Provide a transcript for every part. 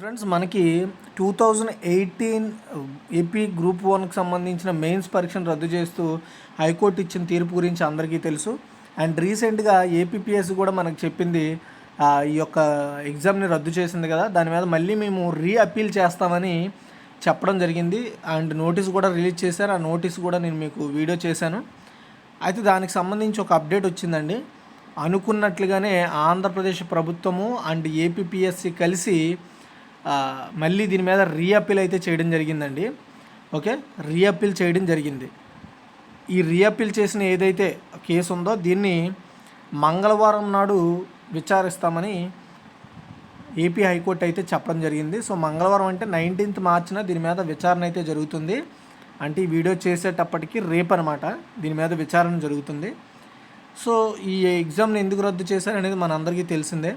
Friends మనకి two thousand eighteen AP group వన్కి సంబంధించిన మెయిన్స్ పరీక్షను రద్దు చేస్తూ హైకోర్టు ఇచ్చిన తీర్పు గురించి అందరికీ తెలుసు. అండ్ రీసెంట్గా ఏపీపీఎస్ కూడా మనకు చెప్పింది ఈ యొక్క ఎగ్జామ్ని రద్దు చేసింది కదా దాని మీద మళ్ళీ మేము రీ అప్పీల్ చేస్తామని చెప్పడం జరిగింది. అండ్ నోటీస్ కూడా రిలీజ్ చేశారు. ఆ నోటీస్ కూడా నేను మీకు వీడియో చేశాను. అయితే దానికి సంబంధించి ఒక అప్డేట్ వచ్చిందండి. అనుకున్నట్లుగానే ఆంధ్రప్రదేశ్ ప్రభుత్వము అండ్ ఏపీపీఎస్సి కలిసి మళ్ళీ దీని మీద రీఅపీల్ అయితే చేయడం జరిగిందండి. ఓకే? రీఅపీల్ చేయడం జరిగింది. ఈ రీఅపీల్ చేసిన ఏదైతే కేసు ఉందో దీన్ని మంగళవారం నాడు విచారిస్తామని ఏపీ హైకోర్టు అయితే చెప్పడం జరిగింది. సో మంగళవారం అంటే నైన్టీన్త్ మార్చిన దీని మీద విచారణ అయితే జరుగుతుంది. అంటే ఈ వీడియో చేసేటప్పటికి రేపు అనమాట దీని మీద విచారణ జరుగుతుంది. సో ఈ ఎగ్జామ్ని ఎందుకు రద్దు చేశారనేది మనందరికీ తెలిసిందే.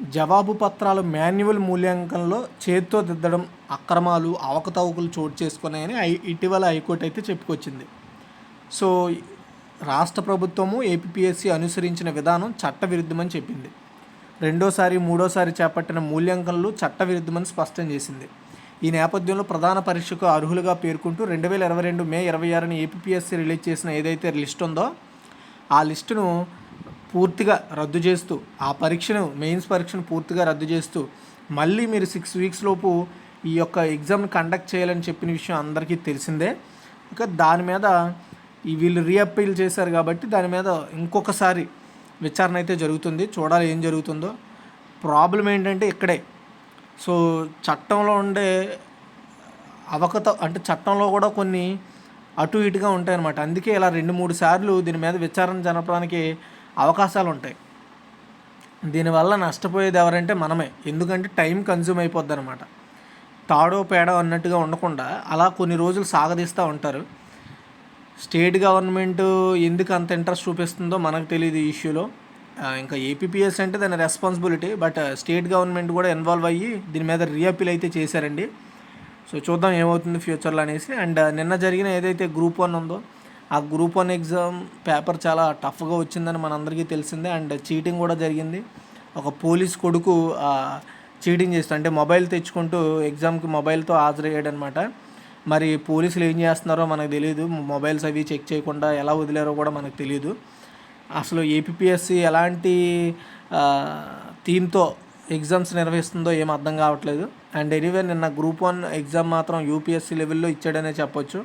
జవాబు పత్రాలు మాన్యువల్ మూల్యాంకనంలో చేత్తో దిద్దడం అక్రమాలు అవకతవకలు చోటు చేసుకున్నాయని ఐ ఇటీవల హైకోర్టు అయితే చెప్పుకొచ్చింది. సో రాష్ట్ర ప్రభుత్వము ఏపీఎస్సి అనుసరించిన విధానం చట్టవిరుద్ధమని చెప్పింది. రెండోసారి మూడోసారి చేపట్టిన మూల్యాంకనలు చట్టవిరుద్ధమని స్పష్టం చేసింది. ఈ నేపథ్యంలో ప్రధాన పరీక్షకు అర్హులుగా పేర్కొంటూ రెండు వేల ఇరవై రెండు మే ఇరవై ఆరుని ఏపీఎస్సి రిలీజ్ చేసిన ఏదైతే లిస్ట్ ఉందో ఆ లిస్టును పూర్తిగా రద్దు చేస్తూ ఆ పరీక్షను మెయిన్స్ పరీక్షను పూర్తిగా రద్దు చేస్తూ మళ్ళీ మీరు సిక్స్ వీక్స్ లోపు ఈ యొక్క ఎగ్జామ్ని కండక్ట్ చేయాలని చెప్పిన విషయం అందరికీ తెలిసిందే. ఇంకా దాని మీద ఈ వీళ్ళు రీఅప్పీల్ చేశారు కాబట్టి దాని మీద ఇంకొకసారి విచారణ అయితే జరుగుతుంది. చూడాలి ఏం జరుగుతుందో. ప్రాబ్లం ఏంటంటే ఇక్కడే. సో చట్టంలో ఉండే అవకత అంటే చట్టంలో కూడా కొన్ని అటు ఇటుగా ఉంటాయి అన్నమాట అందుకే ఇలా రెండు మూడు సార్లు దీని మీద విచారణ జరపడానికి అవకాశాలు ఉంటాయి దీనివల్ల నష్టపోయేది ఎవరంటే మనమే. ఎందుకంటే టైం కన్జ్యూమ్ అయిపోద్ది అనమాట తాడో పేడో అన్నట్టుగా ఉండకుండా అలా కొన్ని రోజులు సాగదీస్తూ ఉంటారు. స్టేట్ గవర్నమెంట్ ఎందుకు అంత ఇంట్రెస్ట్ చూపిస్తుందో మనకు తెలియదు ఈ ఇష్యూలో. ఇంకా ఏపీపీఎస్ అంటే దాని రెస్పాన్సిబిలిటీ బట్ స్టేట్ గవర్నమెంట్ కూడా ఇన్వాల్వ్ అయ్యి దీని మీద రీఅపీల్ అయితే చేశారండి. సో చూద్దాం ఏమవుతుంది ఫ్యూచర్లో అనేసి. అండ్ నిన్న జరిగిన ఏదైతే గ్రూప్ వన్ ఉందో ఆ గ్రూప్ వన్ ఎగ్జామ్ పేపర్ చాలా టఫ్గా వచ్చిందని మనందరికీ తెలిసిందే. అండ్ చీటింగ్ కూడా జరిగింది. ఒక పోలీస్ కొడుకు చీటింగ్ చేస్తూ అంటే మొబైల్ తెచ్చుకుంటూ ఎగ్జామ్కి మొబైల్తో హాజరయ్యాడు అనమాట మరి పోలీసులు ఏం చేస్తున్నారో మనకు తెలియదు మొబైల్స్ అవి చెక్ చేయకుండా ఎలా వదిలేరో కూడా మనకు తెలియదు అసలు ఏపీఎస్సి ఎలాంటి థీమ్తో ఎగ్జామ్స్ నిర్వహిస్తుందో ఏం అర్థం కావట్లేదు. అండ్ ఎనీవే నిన్న గ్రూప్ వన్ ఎగ్జామ్ మాత్రం యూపీఎస్సీ లెవెల్లో ఇచ్చాడనే చెప్పొచ్చు.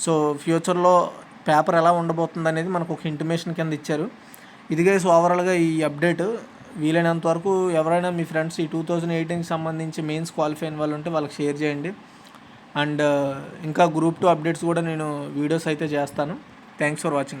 సో ఫ్యూచర్లో పేపర్ ఎలా ఉండబోతుంది అనేది మనకు ఒక ఇంటిమేషన్ కింద ఇచ్చారు. ఇది సో ఓవరాల్గా ఈ అప్డేట్ వీలైనంత వరకు ఎవరైనా మీ ఫ్రెండ్స్ ఈ టూ థౌజండ్ ఎయిటీన్కి సంబంధించి మెయిన్స్ క్వాలిఫై అయిన వాళ్ళు ఉంటే వాళ్ళకి షేర్ చేయండి. అండ్ uh, ఇంకా గ్రూప్ టూ అప్డేట్స్ కూడా నేను వీడియోస్ అయితే చేస్తాను. Thanks for watching